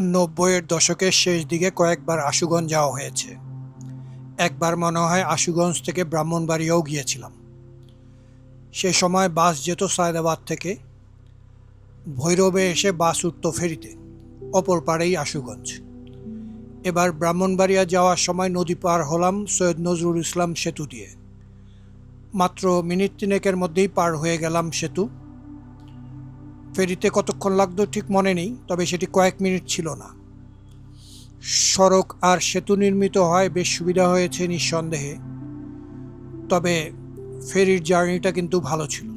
নব্বইয়ের দশকের শেষ দিকে কয়েকবার আশুগঞ্জ যাওয়া হয়েছে। একবার মনে হয় আশুগঞ্জ থেকে ব্রাহ্মণবাড়িয়াও গিয়েছিলাম। সে সময় বাস যেত সায়দাবাদ থেকে। ভৈরবে এসে বাস উঠত ফেরিতে, অপর পাড়েই আশুগঞ্জ। এবার ব্রাহ্মণবাড়িয়া যাওয়ার সময় নদী পার হলাম সৈয়দ নজরুল ইসলাম সেতু দিয়ে। মাত্র মিনিট তিনেকের মধ্যেই পার হয়ে গেলাম সেতু। ফেরিতে কতক্ষণ লাগতো ঠিক মনে নেই, তবে সেটি কয়েক মিনিট ছিল না। সড়ক আর সেতু নির্মিত হয় বেশ সুবিধা হয়েছে নিঃসন্দেহে, তবে ফেরির জার্নিটা কিন্তু ভালো ছিল।